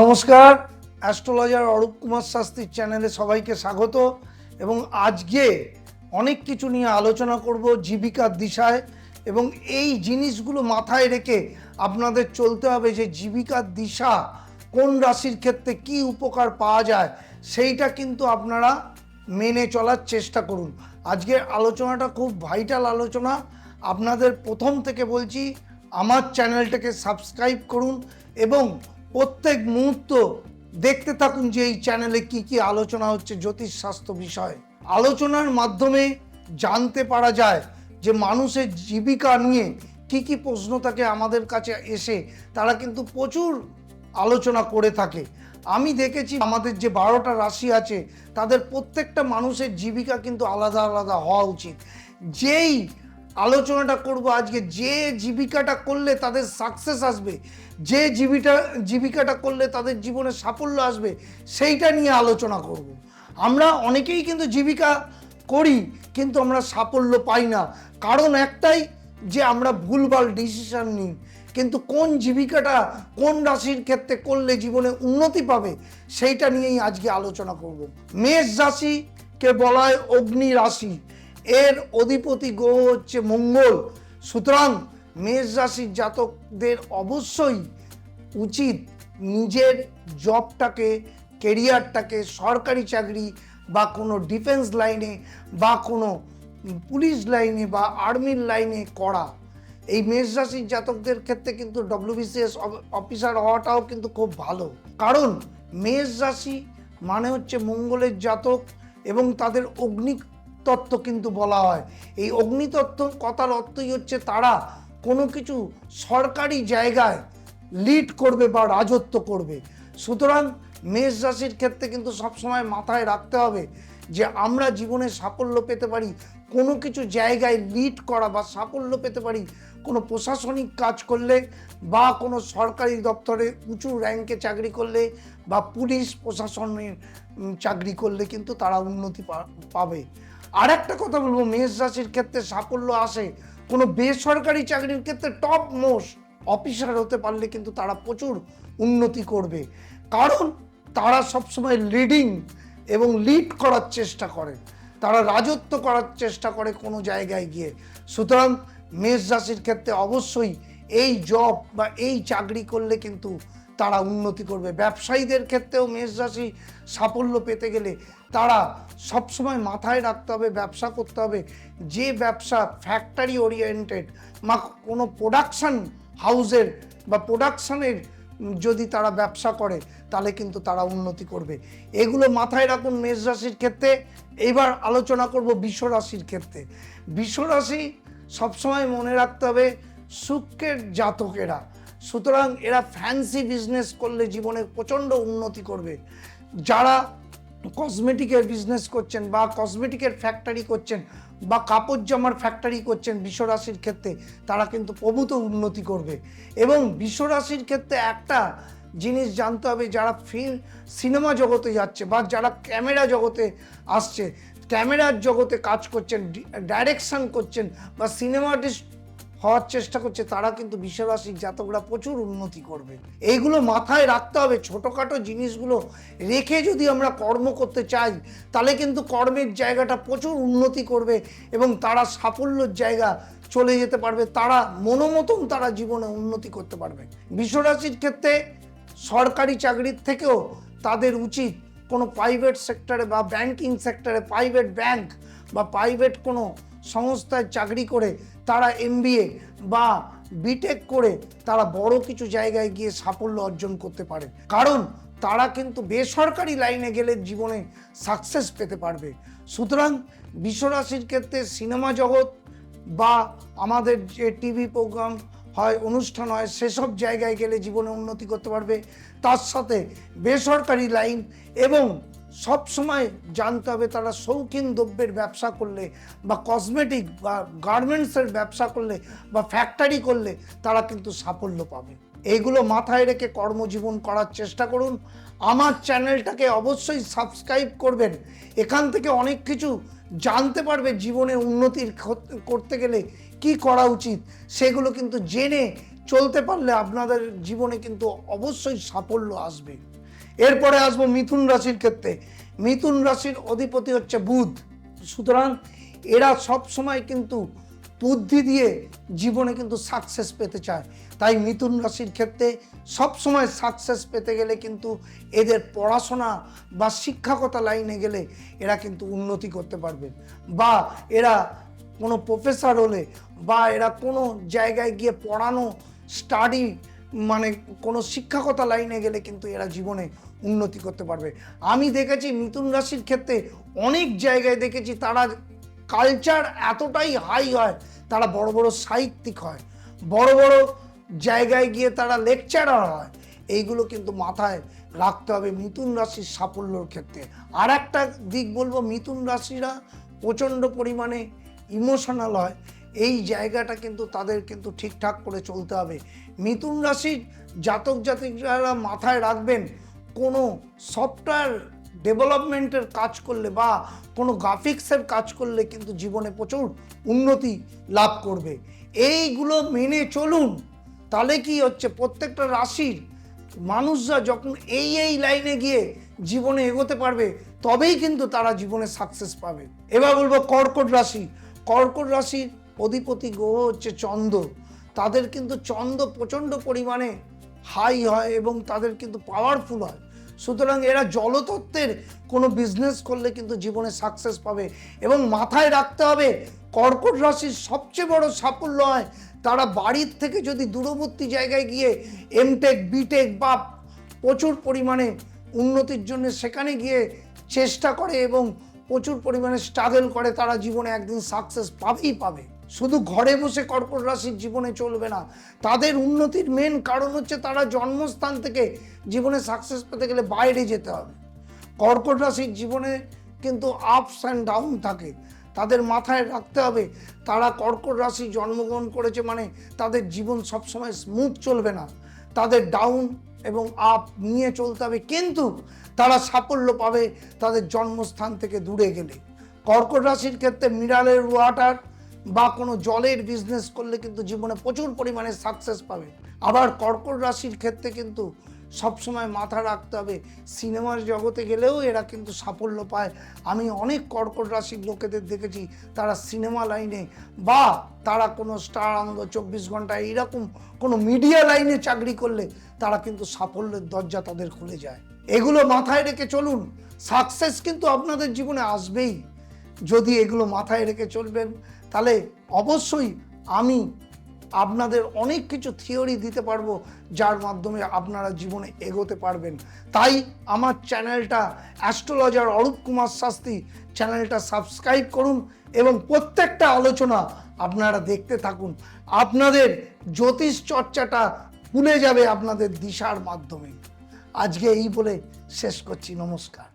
নমস্কার, অ্যাস্ট্রোলজার অরূপ কুমার শাস্ত্রীর চ্যানেলে সবাইকে স্বাগত এবং আজকে অনেক কিছু নিয়ে আলোচনা করব জীবিকার দিশায় এবং এই জিনিসগুলো মাথায় রেখে আপনাদের চলতে হবে যে জীবিকার দিশা কোন রাশির ক্ষেত্রে কি উপকার পাওয়া যায়, সেইটা কিন্তু আপনারা মেনে চলার চেষ্টা করুন। আজকের আলোচনাটা খুব ভাইটাল আলোচনা। আপনাদের প্রথম থেকে বলছি, আমার চ্যানেলটাকে সাবস্ক্রাইব করুন এবং প্রত্যেক মুহূর্ত দেখতে থাকুন যে এই চ্যানেলে কি কি আলোচনা হচ্ছে জ্যোতিষশাস্ত্র বিষয়ে। আলোচনার মাধ্যমে জানতে পারা যায় যে মানুষের জীবিকা নিয়ে কি কি প্রশ্ন থাকে আমাদের কাছে এসে তারা কিন্তু প্রচুর আলোচনা করে থাকে। আমি দেখেছি আমাদের যে বারোটা রাশি আছে, তাদের প্রত্যেকটা মানুষের জীবিকা কিন্তু আলাদা আলাদা হওয়া উচিত। যেই আলোচনাটা করব। আজকে যে জীবিকাটা করলে তাদের সাকসেস আসবে, যে জীবিকা জীবিকাটা করলে তাদের জীবনে সাফল্য আসবে, সেইটা নিয়ে আলোচনা করব। আমরা অনেকেই কিন্তু জীবিকা করি, কিন্তু আমরা সাফল্য পাই না। কারণ একটাই যে আমরা ভুলভাল ডিসিশন নিই, কিন্তু কোন জীবিকাটা কোন রাশির ক্ষেত্রে করলে জীবনে উন্নতি পাবে, সেইটা নিয়েই আজকে আলোচনা করব। মেষ রাশিকে বলা হয় অগ্নি রাশি। এর অধিপতি গ্রহ হচ্ছে মঙ্গল। সুতরাং মেষ রাশির জাতকদের অবশ্যই উচিত নিজের জবটাকে, কেরিয়ারটাকে, সরকারি চাকরি বা কোনো ডিফেন্স লাইনে বা কোনো পুলিশ লাইনে বা আর্মির লাইনে করা। এই মেষ রাশির জাতকদের ক্ষেত্রে কিন্তু ডব্লিউবিসিএস অফিসার হওয়াটাও কিন্তু খুব ভালো। কারণ মেষ রাশি মানে হচ্ছে মঙ্গলের জাতক এবং তাদের অগ্নি তত্ত্ব কিন্তু বলা হয়। এই অগ্নিতত্ত্ব কথার অর্থই হচ্ছে তারা কোনো কিছু সরকারি জায়গায় লিড করবে বা রাজত্ব করবে। সুতরাং মেষ রাশির ক্ষেত্রে কিন্তু সবসময় মাথায় রাখতে হবে যে আমরা জীবনে সাফল্য পেতে পারি, কোনো কিছু জায়গায় লিড করা বা সাফল্য পেতে পারি, কোনো প্রশাসনিক কাজ করলে বা কোনো সরকারি দপ্তরে উঁচু র্যাঙ্কে চাকরি করলে বা পুলিশ প্রশাসনের চাকরি করলে কিন্তু তারা উন্নতি পাবে। আর একটা কথা বলব, মেষ রাশির ক্ষেত্রে সাফল্য আসে। কোনো বেসরকারি চাকরির ক্ষেত্রে টপ মোস্ট অফিসার হতে পারলে কিন্তু তারা প্রচুর উন্নতি করবে। কারণ তারা সবসময় লিডিং এবং লিড করার চেষ্টা করে। তারা রাজত্ব করার চেষ্টা করে কোনো জায়গায় গিয়ে। সুতরাং মেষ রাশির ক্ষেত্রে অবশ্যই এই জব বা এই চাকরি করলে কিন্তু তারা উন্নতি করবে। ব্যবসায়ীদের ক্ষেত্রেও মেষ রাশি সাফল্য পেতে গেলে তারা সবসময় মাথায় রাখতে হবে, ব্যবসা করতে হবে। যে ব্যবসা ফ্যাক্টরি ওরিয়েন্টেড বা কোনো প্রোডাকশান হাউসের বা প্রোডাকশানের যদি তারা ব্যবসা করে, তাহলে কিন্তু তারা উন্নতি করবে। এগুলো মাথায় রাখুন মেষ রাশির ক্ষেত্রে। এবার আলোচনা করব রাশির ক্ষেত্রে। রাশি সবসময় মনে রাখতে হবে, শুক্রের জাতকেরা। সুতরাং এরা ফ্যান্সি বিজনেস করলে জীবনে প্রচণ্ড উন্নতি করবে। যারা কসমেটিকের বিজনেস করছেন বা কসমেটিকের ফ্যাক্টরি করছেন বা কাপড় জামার ফ্যাক্টরি করছেন বিশ্বরাশির ক্ষেত্রে, তারা কিন্তু প্রভূত উন্নতি করবে। এবং বিশ্বরাশির ক্ষেত্রে একটা জিনিস জানতে হবে, যারা ফিল্ম সিনেমা জগতে যাচ্ছে বা যারা ক্যামেরা জগতে আসছে, ক্যামেরার জগতে কাজ করছেন ডাইরেকশন করছেন বা সিনেমা হওয়ার চেষ্টা করছে, তারা কিন্তু বিশ্বরাশির জাতকরা প্রচুর উন্নতি করবে। এইগুলো মাথায় রাখতে হবে, ছোটোখাটো জিনিসগুলো রেখে যদি আমরা কর্ম করতে চাই, তাহলে কিন্তু কর্মের জায়গাটা প্রচুর উন্নতি করবে এবং তারা সাফল্যের জায়গা চলে যেতে পারবে, তারা মনোমতন তারা জীবনে উন্নতি করতে পারবে। বিশ্বরাশির ক্ষেত্রে সরকারি চাকরির থেকেও তাদের উচিত কোনো প্রাইভেট সেক্টরে বা ব্যাংকিং সেক্টরে প্রাইভেট ব্যাংক বা প্রাইভেট কোনো সংস্থায় চাকরি করে তারা এমবিএ বা বিটেক করে তারা বড় কিছু জায়গায় গিয়ে সাফল্য অর্জন করতে পারে। কারণ তারা কিন্তু বেসরকারি লাইনে গেলে জীবনে সাকসেস পেতে পারবে। সুতরাং বিশ্বরাশির ক্ষেত্রে সিনেমা জগৎ বা আমাদের যে টিভি প্রোগ্রাম হয়, অনুষ্ঠান হয়, সেসব জায়গায় গেলে জীবনে উন্নতি করতে পারবে। তার সাথে বেসরকারি লাইন এবং সব সময় জানতে হবে তারা শৌখিন দ্রব্যের ব্যবসা করলে বা কসমেটিক বা গার্মেন্টসের ব্যবসা করলে বা ফ্যাক্টরি করলে তারা কিন্তু সাফল্য পাবে। এইগুলো মাথায় রেখে কর্মজীবন করার চেষ্টা করুন। আমার চ্যানেলটাকে অবশ্যই সাবস্ক্রাইব করবেন। এখান থেকে অনেক কিছু জানতে পারবে জীবনে উন্নতির করতে গেলে কি করা উচিত, সেগুলো কিন্তু জেনে চলতে পারলে আপনাদের জীবনে কিন্তু অবশ্যই সাফল্য আসবে। এরপরে আসব মিথুন রাশির ক্ষেত্রে। মিথুন রাশির অধিপতি হচ্ছে বুধ। সুতরাং এরা সব সময় কিন্তু বুদ্ধি দিয়ে জীবনে কিন্তু সাকসেস পেতে চায়। তাই মিথুন রাশির ক্ষেত্রে সব সময় সাকসেস পেতে গেলে কিন্তু এদের পড়াশোনা বা শিক্ষাগত লাইনে গেলে এরা কিন্তু উন্নতি করতে পারবে। বা এরা কোনো প্রফেসর হলে বা এরা কোনো জায়গায় গিয়ে পড়ানো স্টাডি মানে কোনো শিক্ষাগত লাইনে গেলে কিন্তু এরা জীবনে উন্নতি করতে পারবে। আমি দেখেছি মিথুন রাশির ক্ষেত্রে অনেক জায়গায় দেখেছি তারা কালচার এতটাই হাই হয়, তারা বড় বড় সাহিত্যিক হয়, বড় বড় জায়গায় গিয়ে তারা লেকচারার হয়। এইগুলো কিন্তু মাথায় রাখতে হবে মিথুন রাশির সাফল্যর ক্ষেত্রে। আর একটা দিক বলব, মিথুন রাশিরা প্রচণ্ড পরিমাণে ইমোশনাল হয়। এই জায়গাটা কিন্তু তাদের কিন্তু ঠিকঠাক করে চলতে হবে। মিথুন রাশির জাতক জাতিকরা মাথায় রাখবেন, কোনো সফটওয়্যার ডেভেলপমেন্টের কাজ করলে বা কোনো গ্রাফিক্সের কাজ করলে কিন্তু জীবনে প্রচুর উন্নতি লাভ করবে। এইগুলো মেনে চলুন। তাহলে কি হচ্ছে, প্রত্যেকটা রাশির মানুষরা যখন এই এই লাইনে গিয়ে জীবনে এগোতে পারবে, তবেই কিন্তু তারা জীবনে সাকসেস পাবে। এবার বলব কর্কট রাশি। কর্কট রাশির অধিপতি গ্রহ হচ্ছে চন্দ্র। তাদের কিন্তু চন্দ্র প্রচণ্ড পরিমাণে হাই হয় এবং তাদের কিন্তু পাওয়ারফুল হয়। সুতরাং এরা জলতত্ত্বের কোনো বিজনেস করলে কিন্তু জীবনে সাকসেস পাবে এবং মাথায় রাখতে হবে, কর্কট রাশির সবচেয়ে বড় সাফল্য হয় তারা বাড়ির থেকে যদি দূরবর্তী জায়গায় গিয়ে এমটেক বিটেক বা প্রচুর পরিমাণে উন্নতির জন্য সেখানে গিয়ে চেষ্টা করে এবং প্রচুর পরিমাণে স্ট্রাগল করে, তারা জীবনে একদিন সাকসেস পাবেই পাবে। শুধু ঘরে বসে কর্কট রাশির জীবনে চলবে না। তাদের উন্নতির মেন কারণ হচ্ছে তারা জন্মস্থান থেকে জীবনে সাকসেস পেতে গেলে বাইরে যেতে হবে। কর্কট রাশির জীবনে কিন্তু আপস অ্যান্ড ডাউন থাকে। তাদের মাথায় রাখতে হবে, তারা কর্কট রাশি জন্মগ্রহণ করেছে মানে তাদের জীবন সবসময় স্মুথ চলবে না। তাদের ডাউন এবং আপ নিয়ে চলতে হবে, কিন্তু তারা সাফল্য পাবে তাদের জন্মস্থান থেকে দূরে গেলে। কর্কট রাশির ক্ষেত্রে মিনারেল ওয়াটার বা কোনো জলের বিজনেস করলে কিন্তু জীবনে প্রচুর পরিমাণে সাকসেস পাবে। আবার কর্কট রাশির ক্ষেত্রে কিন্তু সবসময় মাথা রাখতে হবে। সিনেমার জগতে গেলেও এরা কিন্তু সাফল্য পায়। আমি অনেক কর্কট রাশির লোকেদের দেখেছি, তারা সিনেমা লাইনে বা তারা কোনো স্টার আনন্দ চব্বিশ ঘণ্টা এইরকম কোনো মিডিয়া লাইনে চাকরি করলে তারা কিন্তু সাফল্যের দরজা তাদের খুলে যায়। এগুলো মাথায় রেখে চলুন সাকসেস কিন্তু আপনাদের জীবনে আসবেই। যদি এগুলো মাথায় রেখে চলবেন তাহলে অবশ্যই আমি আপনাদের অনেক কিছু থিওরি দিতে পারব, যার মাধ্যমে আপনারা জীবনে এগোতে পারবেন। তাই আমার চ্যানেলটা অ্যাস্ট্রোলজার অরূপ কুমার শাস্ত্রী চ্যানেলটা সাবস্ক্রাইব করুন এবং প্রত্যেকটা আলোচনা আপনারা দেখতে থাকুন। আপনাদের জ্যোতিষ চর্চাটা ভুলে যাবে আপনাদের দিশার মাধ্যমে। আজকে এই বলে শেষ করছি। নমস্কার।